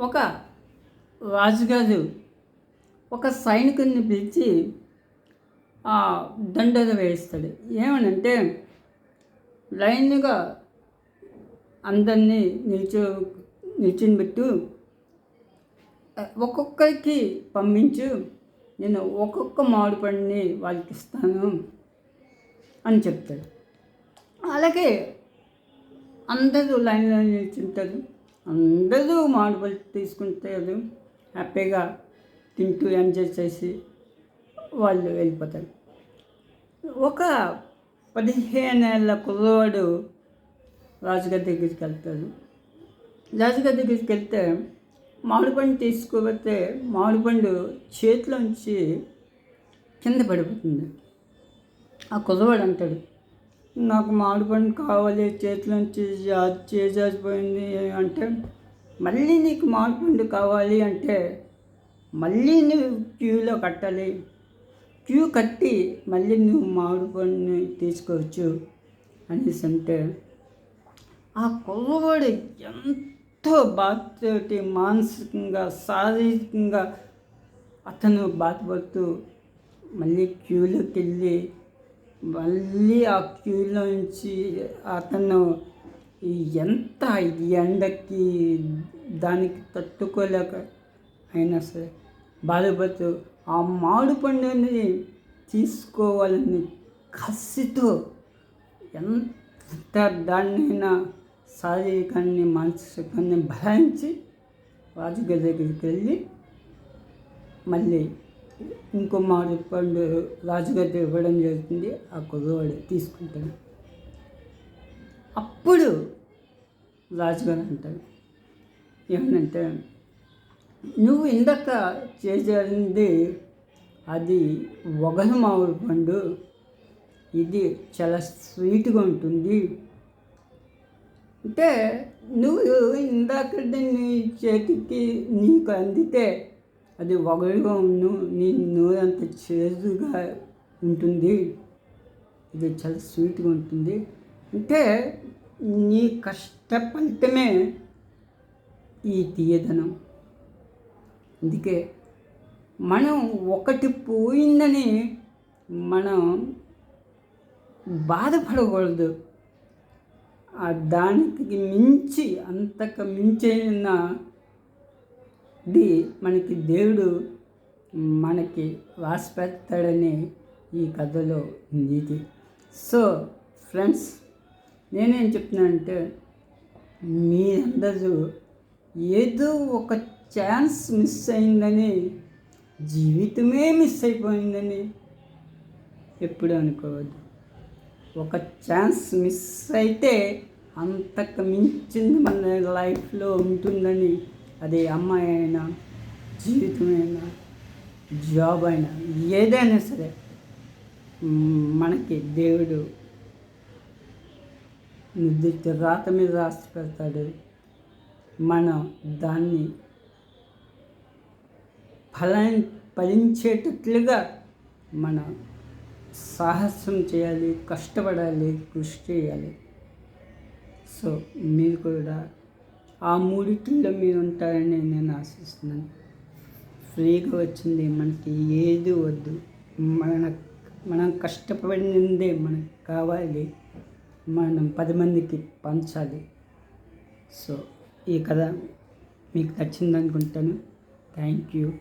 ఒక రాజుగారు ఒక సైనికుడిని పిలిచి ఆ దండలు వేయిస్తాడు. ఏమనంటే లైన్గా అందరినీ నిల్చో నిల్చుని పెట్టు ఒక్కొక్కరికి పంపించు నేను ఒక్కొక్క మామిడి పండుని వాళ్ళకి ఇస్తాను అని చెప్తాడు. అలాగే అందరూ లైన్లో నిల్చుంటారు. అందరూ మామిడి తీసుకుంటే తీసుకుంటారు హ్యాపీగా తింటూ ఎంజాయ్ చేసి వాళ్ళు వెళ్ళిపోతారు. ఒక పదిహేను ఏళ్ళ కుర్రవాడు రాజుగారి దగ్గరికి వెళ్తాడు. రాజుగారి దగ్గరికి వెళ్తే మామిడి పండు మామిడిపండు మామిడి పండు చేతిలోంచి కింద పడిపోతుంది. ఆ కుర్రవాడు అంటాడు నాకు మామిడి పండు కావాలి చేతుల నుంచి చేజారిపోయింది అంటే మళ్ళీ నీకు మామిడి పండు కావాలి అంటే మళ్ళీ నువ్వు క్యూలో కట్టాలి. క్యూ కట్టి మళ్ళీ నువ్వు మామిడి పండుని తీసుకోవచ్చు అనేసి అంటే ఆ కుర్రవాడు ఎంతో బాధతోటి మానసికంగా శారీరకంగా అతను బాధపడుతూ మళ్ళీ క్యూలోకి వెళ్ళి మళ్ళీ ఆ క్యూలో నుంచి అతను ఎంత ఎండకి దానికి తట్టుకోలేక అయినా సరే బాధపడుతూ ఆ మామిడి పండుని తీసుకోవాలని కసితో ఎంత దాన్నైనా శారీరకాన్ని మానసికాన్ని భరించి రాజుగారి దగ్గరికి వెళ్ళి మళ్ళీ ఇంకో మామిడి పండు రాజుగారి ఇవ్వడం జరుగుతుంది ఆ కుర్రవాడు తీసుకుంటాడు. అప్పుడు రాజుగారు అంటాడు ఏమనంటే నువ్వు ఇందాక చేసేది అది ఒగలు మామిడి పండు ఇది చాలా స్వీట్గా ఉంటుంది. అంటే నువ్వు ఇందాక నీ చేతికి నీకు అందితే అది ఒకరిగా ఉన్ను నీ నోరంత చేదుగా ఉంటుంది. ఇది చాలా స్వీట్గా ఉంటుంది. అంటే నీ కష్ట ఫలితమే ఈ తీయదనం. అందుకే మనం ఒకటి పోయిందని మనం బాధపడకూడదు. ఆ దానికి మించి అంతకు మించిన ఇది మనకి దేవుడు మనకి రాసిపెడతాడని ఈ కథలో నీతి. సో ఫ్రెండ్స్ నేనేం చెప్తున్నానంటే మీ అందరూ ఏదో ఒక ఛాన్స్ మిస్ అయిందని జీవితమే మిస్ అయిపోయిందని ఎప్పుడు అనుకోవద్దు. ఒక ఛాన్స్ మిస్ అయితే అంతకు మించింది మన లైఫ్లో ఉంటుందని అది అమ్మాయి అయినా జీవితం అయినా జాబ్ అయినా ఏదైనా సరే మనకి దేవుడు నిర్దిష్ట రాత మీద రాసి పెడతాడు. మనం దాన్ని ఫల ఫలించేటట్లుగా మనం సాహసం చేయాలి కష్టపడాలి కృషి చేయాలి. సో మీరు కూడా ఆ మూడిట్లో మీరు ఉంటారని నేను ఆశిస్తున్నాను. ఫ్రీగా వచ్చింది మనకి ఏది వద్దు. మన మనం కష్టపడిందే మనకు కావాలి. మనం పది మందికి పంచాలి. సో ఈ కథ మీకు నచ్చింది అనుకుంటాను థ్యాంక్ యూ.